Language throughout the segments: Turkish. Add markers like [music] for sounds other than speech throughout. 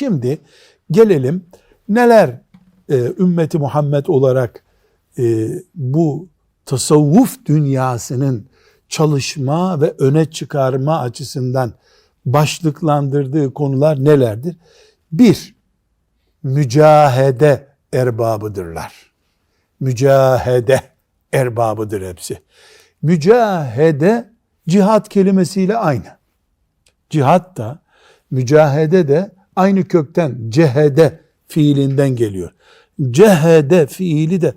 Şimdi gelelim neler e, ümmeti Muhammed olarak e, bu tasavvuf dünyasının çalışma ve öne çıkarma açısından başlıklandırdığı konular nelerdir? Bir, mücahede erbabıdırlar. Mücahede erbabıdır hepsi. Mücahede cihat kelimesiyle aynı. Cihat da mücahede de aynı kökten cehede fiilinden geliyor. Cehede fiili de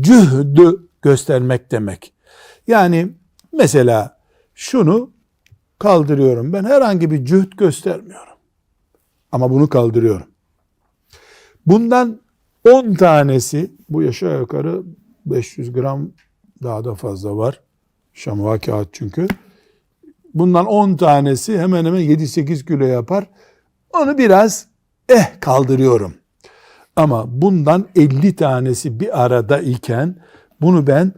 cühdü göstermek demek. Yani mesela şunu kaldırıyorum ben herhangi bir cühd göstermiyorum. Ama bunu kaldırıyorum. Bundan 10 tanesi bu aşağı yukarı 500 gram daha da fazla var. Şamua kağıt çünkü. Bundan 10 tanesi hemen hemen 7-8 kilo yapar. Onu biraz eh kaldırıyorum. Ama bundan 50 tanesi bir arada iken bunu ben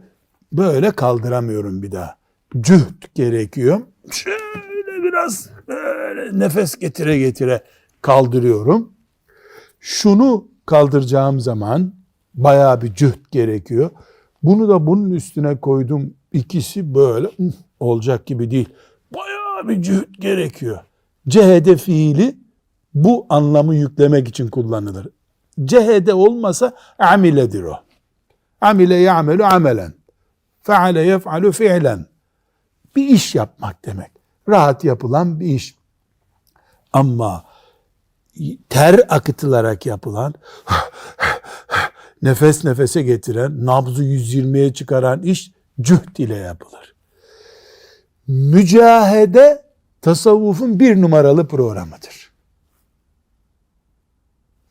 böyle kaldıramıyorum bir daha. Cühd gerekiyor. Şöyle biraz böyle nefes getire getire kaldırıyorum. Şunu kaldıracağım zaman bayağı bir cühd gerekiyor. Bunu da bunun üstüne koydum. İkisi böyle ıh, olacak gibi değil. Bayağı bir cühd gerekiyor. Cehede fiili bu anlamı yüklemek için kullanılır. Cehede olmasa amiledir o. Amile ya'melu amelen. Feale yef'alu fi'len. Bir iş yapmak demek. Rahat yapılan bir iş. Ama ter akıtılarak yapılan [laughs] nefes nefese getiren, nabzı 120'ye çıkaran iş cühd ile yapılır. Mücahede tasavvufun bir numaralı programıdır.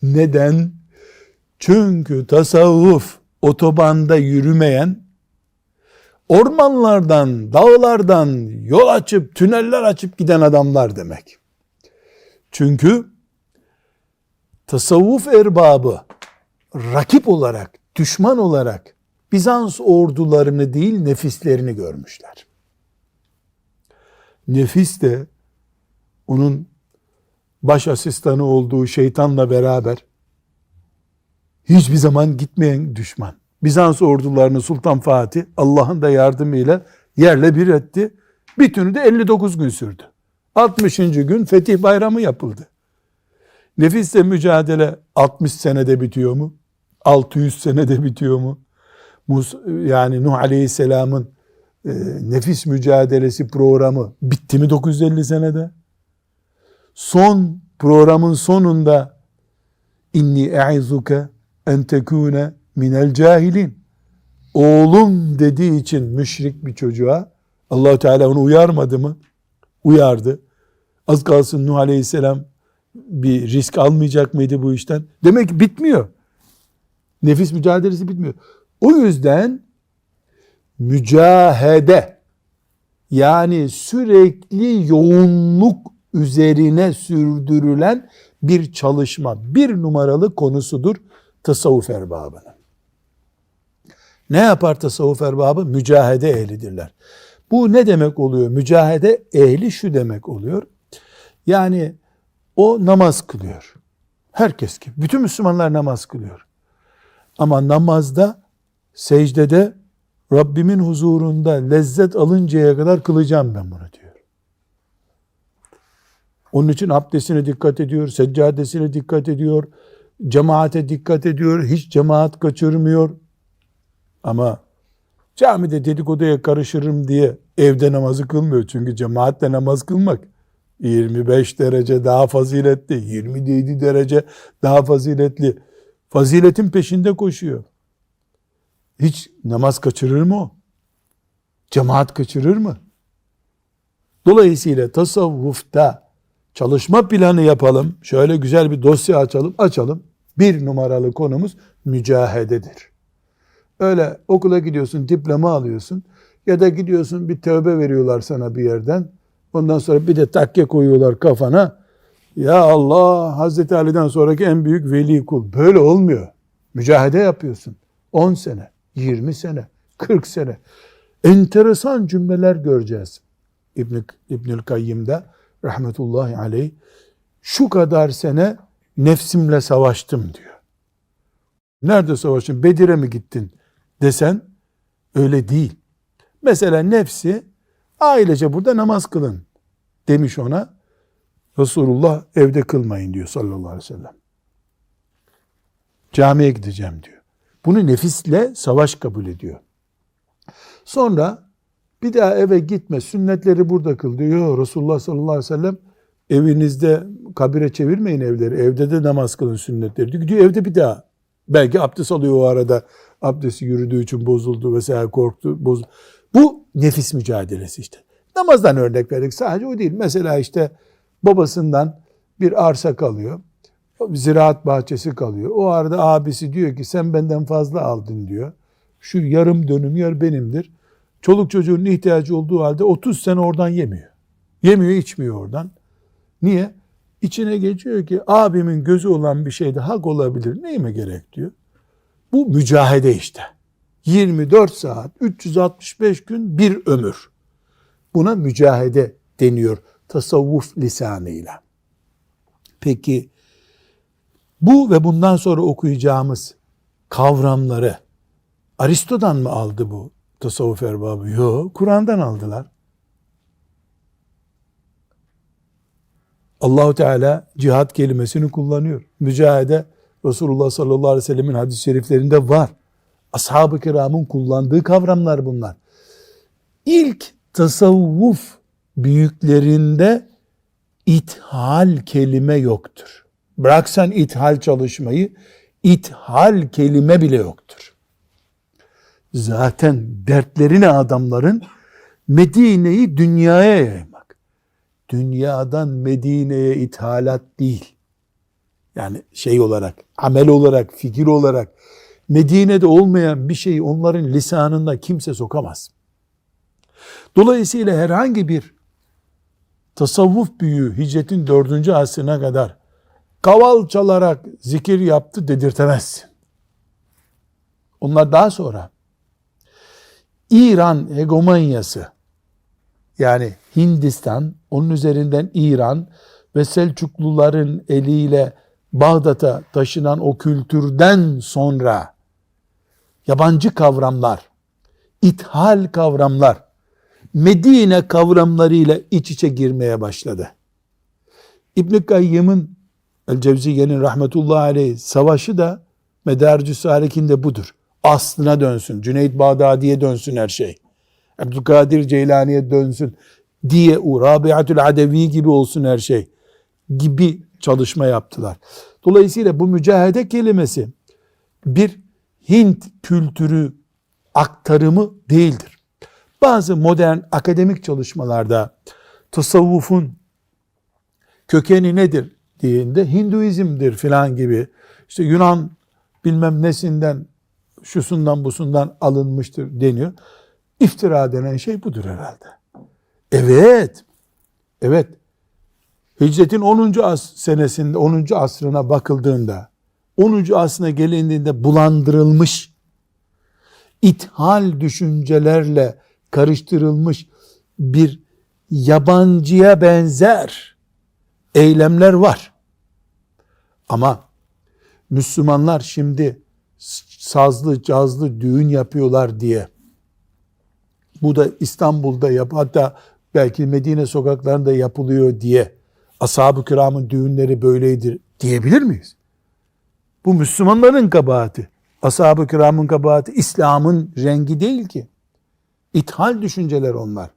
Neden? Çünkü tasavvuf otobanda yürümeyen, ormanlardan, dağlardan yol açıp, tüneller açıp giden adamlar demek. Çünkü tasavvuf erbabı rakip olarak, düşman olarak Bizans ordularını değil nefislerini görmüşler. Nefis de onun baş asistanı olduğu şeytanla beraber hiçbir zaman gitmeyen düşman. Bizans ordularını Sultan Fatih Allah'ın da yardımıyla yerle bir etti. Bütünü de 59 gün sürdü. 60. gün Fetih Bayramı yapıldı. Nefisle mücadele 60 senede bitiyor mu? 600 senede bitiyor mu? Yani Nuh Aleyhisselam'ın e, nefis mücadelesi programı bitti mi 950 senede? Son programın sonunda inni e'izuke en tekune minel cahilin. Oğlum dediği için müşrik bir çocuğa allah Teala onu uyarmadı mı? Uyardı. Az kalsın Nuh Aleyhisselam bir risk almayacak mıydı bu işten? Demek ki bitmiyor. Nefis mücadelesi bitmiyor. O yüzden mücahede yani sürekli yoğunluk üzerine sürdürülen bir çalışma bir numaralı konusudur tasavvuf erbabının. Ne yapar tasavvuf erbabı? Mücahede ehlidirler. Bu ne demek oluyor? Mücahede ehli şu demek oluyor. Yani o namaz kılıyor. Herkes gibi. Bütün Müslümanlar namaz kılıyor. Ama namazda, secdede Rabbimin huzurunda lezzet alıncaya kadar kılacağım ben bunu diyor. Onun için abdestine dikkat ediyor, seccadesine dikkat ediyor, cemaate dikkat ediyor, hiç cemaat kaçırmıyor. Ama camide dedikoduya karışırım diye evde namazı kılmıyor. Çünkü cemaatle namaz kılmak 25 derece daha faziletli, 27 derece daha faziletli. Faziletin peşinde koşuyor. Hiç namaz kaçırır mı o? Cemaat kaçırır mı? Dolayısıyla tasavvufta çalışma planı yapalım. Şöyle güzel bir dosya açalım, açalım. Bir numaralı konumuz mücahededir. Öyle okula gidiyorsun, diploma alıyorsun ya da gidiyorsun bir tövbe veriyorlar sana bir yerden. Ondan sonra bir de takke koyuyorlar kafana. Ya Allah Hazreti Ali'den sonraki en büyük veli kul. Böyle olmuyor. Mücahede yapıyorsun. 10 sene, 20 sene, 40 sene. Enteresan cümleler göreceğiz. İbn İbnül Kayyim'de rahmetullahi aleyh şu kadar sene nefsimle savaştım diyor. Nerede savaştın? Bedir'e mi gittin desen öyle değil. Mesela nefsi ailece burada namaz kılın demiş ona. Resulullah evde kılmayın diyor sallallahu aleyhi ve sellem. Camiye gideceğim diyor. Bunu nefisle savaş kabul ediyor. Sonra bir daha eve gitme sünnetleri burada kıl diyor. Yo, Resulullah sallallahu aleyhi ve sellem evinizde kabire çevirmeyin evleri. Evde de namaz kılın sünnetleri diyor. Gidiyor evde bir daha. Belki abdest alıyor o arada. Abdesti yürüdüğü için bozuldu vesaire korktu. Bozuldu. Bu nefis mücadelesi işte. Namazdan örnek verdik sadece o değil. Mesela işte babasından bir arsa kalıyor. Ziraat bahçesi kalıyor. O arada abisi diyor ki sen benden fazla aldın diyor. Şu yarım dönüm yer benimdir. Çoluk çocuğun ihtiyacı olduğu halde 30 sene oradan yemiyor. Yemiyor içmiyor oradan. Niye? İçine geçiyor ki abimin gözü olan bir şeyde hak olabilir. Neyime gerek diyor. Bu mücahede işte. 24 saat, 365 gün bir ömür. Buna mücahede deniyor tasavvuf lisanıyla. Peki bu ve bundan sonra okuyacağımız kavramları Aristo'dan mı aldı bu tasavvuf erbabı? Yok, Kur'an'dan aldılar. Allahu Teala cihat kelimesini kullanıyor. Mücahede Resulullah sallallahu aleyhi ve sellemin hadis-i şeriflerinde var. Ashab-ı kiramın kullandığı kavramlar bunlar. İlk tasavvuf büyüklerinde ithal kelime yoktur. Bıraksan ithal çalışmayı, ithal kelime bile yoktur. Zaten dertlerini adamların Medine'yi dünyaya yaymak. Dünyadan Medine'ye ithalat değil. Yani şey olarak, amel olarak, fikir olarak Medine'de olmayan bir şeyi onların lisanında kimse sokamaz. Dolayısıyla herhangi bir tasavvuf büyüğü hicretin dördüncü asrına kadar kaval çalarak zikir yaptı dedirtemezsin. Onlar daha sonra İran hegemonyası yani Hindistan, onun üzerinden İran ve Selçukluların eliyle Bağdat'a taşınan o kültürden sonra yabancı kavramlar, ithal kavramlar, Medine kavramlarıyla iç içe girmeye başladı. İbn Kayyım'ın El Cevziye'nin rahmetullahi aleyh savaşı da Medarcü Salik'inde budur. Aslına dönsün. Cüneyt Bağdadi'ye dönsün her şey. Abdülkadir Ceylani'ye dönsün diye u Rabiatül Adevi gibi olsun her şey gibi çalışma yaptılar. Dolayısıyla bu mücahede kelimesi bir Hint kültürü aktarımı değildir. Bazı modern akademik çalışmalarda tasavvufun kökeni nedir diyende Hinduizmdir filan gibi işte Yunan bilmem nesinden şusundan busundan alınmıştır deniyor. İftira denen şey budur herhalde. Evet. Evet. Hicretin 10. As senesinde 10. asrına bakıldığında 10. asrına gelindiğinde bulandırılmış ithal düşüncelerle karıştırılmış bir yabancıya benzer eylemler var. Ama Müslümanlar şimdi sazlı cazlı düğün yapıyorlar diye bu da İstanbul'da yap hatta belki Medine sokaklarında yapılıyor diye ashab-ı kiramın düğünleri böyledir diyebilir miyiz? Bu Müslümanların kabahati. Ashab-ı kiramın kabahati İslam'ın rengi değil ki. İthal düşünceler onlar.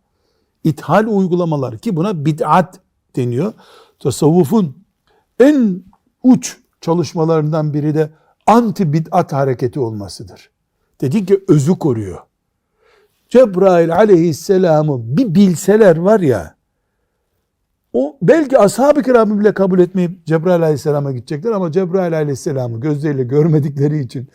İthal uygulamalar ki buna bid'at deniyor. Tasavvufun en uç çalışmalarından biri de anti bid'at hareketi olmasıdır. Dedik ki özü koruyor. Cebrail aleyhisselamı bir bilseler var ya, o belki ashab-ı kiramı bile kabul etmeyip Cebrail aleyhisselama gidecekler ama Cebrail aleyhisselamı gözleriyle görmedikleri için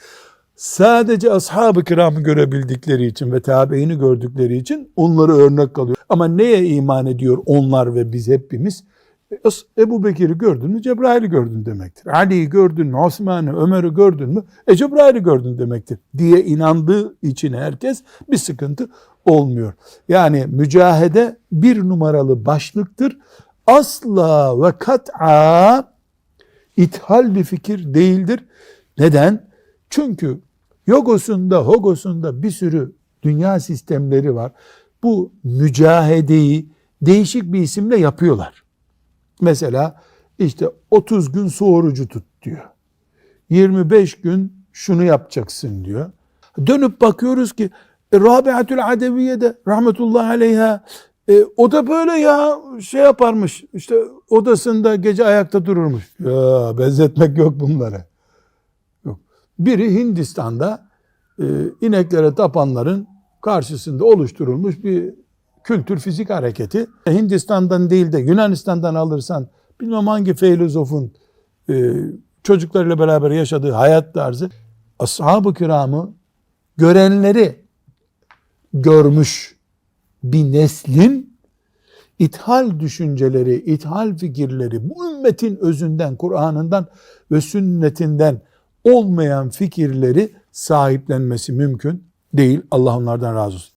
sadece ashab-ı kiramı görebildikleri için ve tabiini gördükleri için onları örnek kalıyor. Ama neye iman ediyor onlar ve biz hepimiz? Ebu Bekir'i gördün mü Cebrail'i gördün demektir. Ali'yi gördün mü Osman'ı, Ömer'i gördün mü e Cebrail'i gördün demektir diye inandığı için herkes bir sıkıntı olmuyor. Yani mücahede bir numaralı başlıktır. Asla ve kat'a ithal bir fikir değildir. Neden? Çünkü yogosunda, hogosunda bir sürü dünya sistemleri var. Bu mücahedeyi değişik bir isimle yapıyorlar. Mesela işte 30 gün su orucu tut diyor. 25 gün şunu yapacaksın diyor. Dönüp bakıyoruz ki e, Rabiatül Adeviye de rahmetullahi aleyha e, o da böyle ya şey yaparmış işte odasında gece ayakta dururmuş. Ya benzetmek yok bunlara. Yok. Biri Hindistan'da e, ineklere tapanların karşısında oluşturulmuş bir kültür fizik hareketi. Hindistan'dan değil de Yunanistan'dan alırsan bilmem hangi filozofun e, çocuklarıyla beraber yaşadığı hayat tarzı ashab-ı kiramı görenleri görmüş bir neslin ithal düşünceleri, ithal fikirleri, bu ümmetin özünden, Kur'an'ından ve sünnetinden olmayan fikirleri sahiplenmesi mümkün değil. Allah onlardan razı olsun.